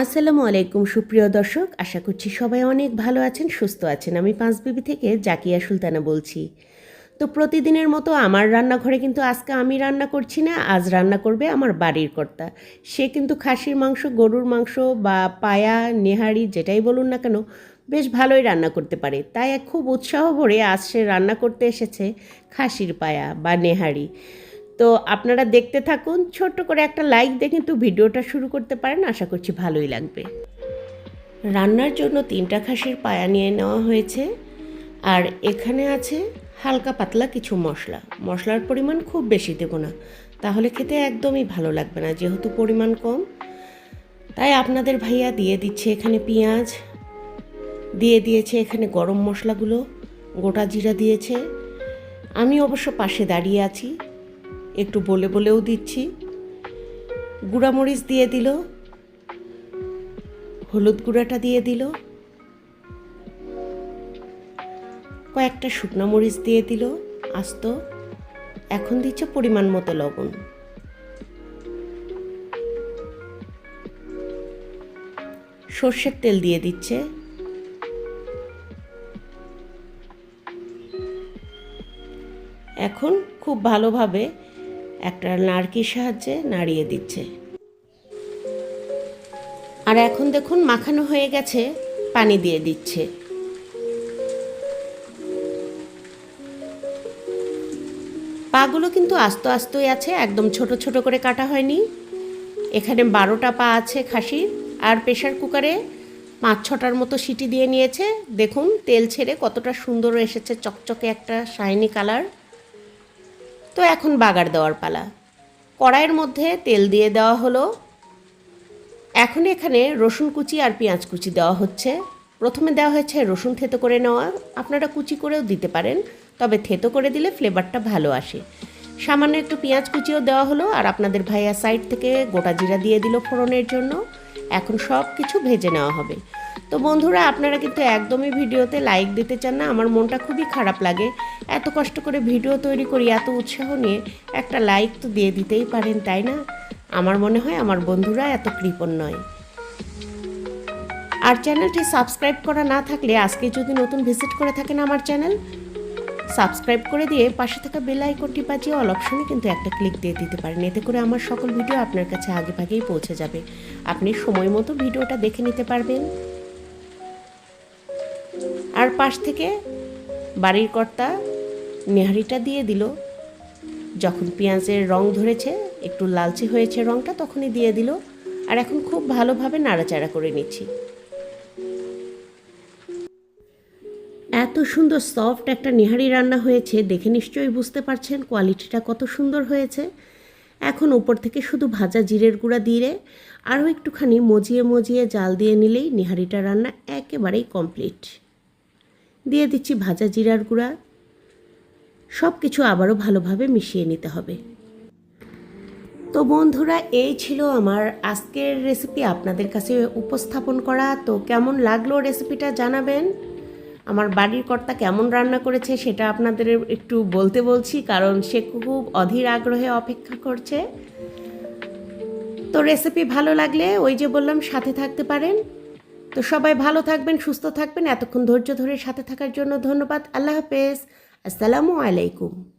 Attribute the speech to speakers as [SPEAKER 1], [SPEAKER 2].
[SPEAKER 1] আসসালামু আলাইকুম, সুপ্রিয় দর্শক। আশা করছি সবাই অনেক ভালো আছেন, সুস্থ আছেন। আমি পাঁচবিবি থেকে জাকিয়া সুলতানা বলছি। তো প্রতিদিনের মতো আমার রান্নাঘরে কিন্তু আজকে আমি রান্না করছি না, আজ রান্না করবে আমার বাড়ির কর্তা। সে কিন্তু খাসির মাংস, গরুর মাংস বা পায়া, নেহারি, যেটাই বলুন না কেন, বেশ ভালোই রান্না করতে পারে। তাই খুব উৎসাহ ভরে আজ সে রান্না করতে এসেছে খাসির পায়া বা নেহারি। তো আপনারা দেখতে থাকুন, ছোট্ট করে একটা লাইক দিয়ে কিন্তু ভিডিওটা শুরু করতে পারেন, আশা করছি ভালোই লাগবে। রান্নার জন্য তিনটা খাসির পায়া নিয়ে নেওয়া হয়েছে, আর এখানে আছে হালকা পাতলা কিছু মশলা। মশলার পরিমাণ খুব বেশি দেবো না, তাহলে খেতে একদমই ভালো লাগবে না, যেহেতু পরিমাণ কম। তাই আপনাদের ভাইয়া দিয়ে দিচ্ছে এখানে পেঁয়াজ, দিয়ে দিয়েছে এখানে গরম মশলাগুলো, গোটা জিরা দিয়েছে। আমি অবশ্য পাশে দাঁড়িয়ে আছি একটু বলে বলেও দিচ্ছি। গুঁড়ামরিচ দিয়ে দিল। হলুদ গুঁড়াটা দিয়ে দিল। কয়েকটা শুকনো মরিচ দিয়ে দিল আস্ত। এখন দিচ্ছে পরিমাণ মতো লবণ। সর্ষের তেল দিয়ে দিচ্ছে। এখন খুব ভালোভাবে একটা নারকির সাহায্যে নাড়িয়ে দিচ্ছে। আর এখন দেখুন মাখানো হয়ে গেছে, পানি দিয়ে দিচ্ছে। পাগুলো কিন্তু আস্ত আস্তই আছে, একদম ছোট ছোট করে কাটা হয়নি। এখানে বারোটা পা আছে খাসির, আর প্রেশার কুকারে পাঁচ ছটার মতো সিটি দিয়ে নিয়েছে। দেখুন, তেল ছেড়ে কতটা সুন্দর এসেছে, চকচকে একটা শাইনি কালার। তো এখন বাগার দেওয়ার পালা। কড়াইয়ের মধ্যে তেল দিয়ে দেওয়া হলো। এখন এখানে রসুন কুচি আর পেঁয়াজ কুচি দেওয়া হচ্ছে। প্রথমে দেওয়া হয়েছে রসুন থেতো করে নেওয়া। আপনারা কুচি করেও দিতে পারেন, তবে থেতো করে দিলে ফ্লেভারটা ভালো আসে। সামান্য একটু পেঁয়াজ কুচিও দেওয়া হলো আর আপনাদের ভাইয়া সাইড থেকে গোটা জিরা দিয়ে দিল ফোড়নের জন্য। এখন সব কিছু ভেজে নেওয়া হবে। তো বন্ধুরা, আপনারা কিন্তু একদমই ভিডিওতে লাইক দিতে চান না। আমার মনটা খুবই খারাপ লাগে। এত কষ্ট করে ভিডিও তৈরি করি, এত উৎসাহ নিয়ে একটা লাইক তো দিয়ে দিতেই পারেন, তাই না? আমার মনে হয় আমার বন্ধুরা এত কৃপণ নয়। আর চ্যানেলটি সাবস্ক্রাইব করা না থাকলে আজকে যদি নতুন ভিজিট করে থাকেন আমার চ্যানেল সাবস্ক্রাইব করে দিয়ে পাশে থাকা বেল আইকনটি বাজিয়ে অল অপশনে কিন্তু একটা ক্লিক দিয়ে দিতে পারেন। এতে করে আমার সকল ভিডিও আপনার কাছে আগে ভাগেই পৌঁছে যাবে। আপনি সময় মতো ভিডিওটা দেখে নিতে পারবেন। আর পাশ থেকে বাড়ির কর্তা নেহারিটা দিয়ে দিল। যখন পেঁয়াজের রং ধরেছে, একটু লালচে হয়েছে রংটা, তখনই দিয়ে দিল। আর এখন খুব ভালোভাবে নাড়াচাড়া করে নিচ্ছি। এত সুন্দর সফট একটা নেহারি রান্না হয়েছে, দেখে নিশ্চয়ই বুঝতে পারছেন কোয়ালিটিটা কত সুন্দর হয়েছে। এখন উপর থেকে শুধু ভাজা জিরের গুঁড়া দিয়ে আরও একটুখানি মজিয়ে মজিয়ে জাল দিয়ে নিলেই নেহারিটা রান্না একেবারেই কমপ্লিট। দিয়ে দিচ্ছি ভাজা জিরার গুঁড়া। সব কিছু আবারও ভালোভাবে মিশিয়ে নিতে হবে। তো বন্ধুরা, এই ছিল আমার আজকের রেসিপি আপনাদের কাছে উপস্থাপন করা। তো কেমন লাগল রেসিপিটা জানাবেন? আমার বাড়ির কর্তা কেমন রান্না করেছে সেটা আপনাদের একটু বলতে বলছি, কারণ সে খুব অধীর আগ্রহে অপেক্ষা করছে। তো রেসিপি ভালো লাগলে ওই যে বললাম, সাথে থাকতে পারেন। তো সবাই ভালো থাকবেন, সুস্থ থাকবেন। এতক্ষণ ধৈর্য ধরে সাথে থাকার জন্য ধন্যবাদ। আল্লাহ হাফেজ। আসসালামু আলাইকুম।